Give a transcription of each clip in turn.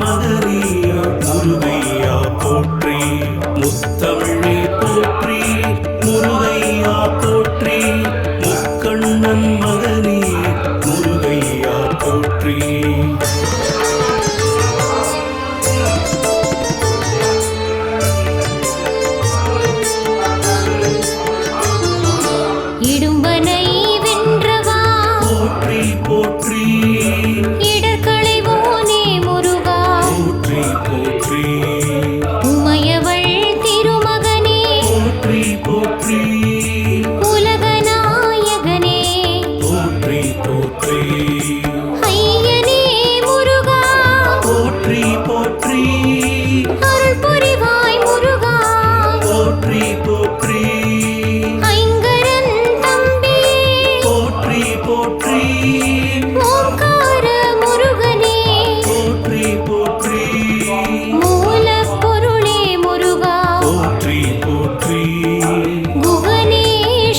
மதனியா முருகையா போற்றி முத்தமிழே போற்றி முருகையா போற்றி முக்கண்ணன் போற்றி ஐயனே முருகா. போற்றி போற்றி. அருள் புரிவாய் முருகா. போற்றி போற்றி. ஐங்கரன் தம்பி. போற்றி போற்றி. ஓம்கார முருகனே. போற்றி போற்றி. மூலப்பொருளே முருகா. போற்றி போற்றி. குகனே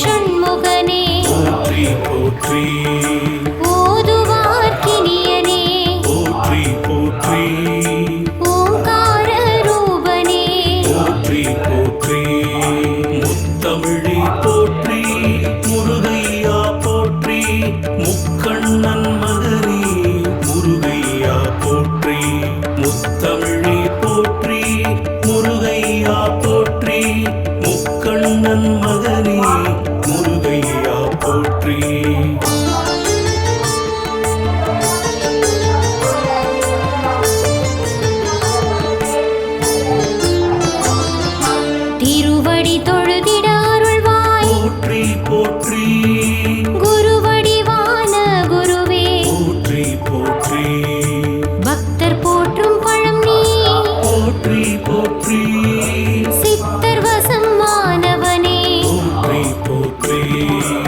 ஷண்முகனே போற்றி போற்றி. Bye.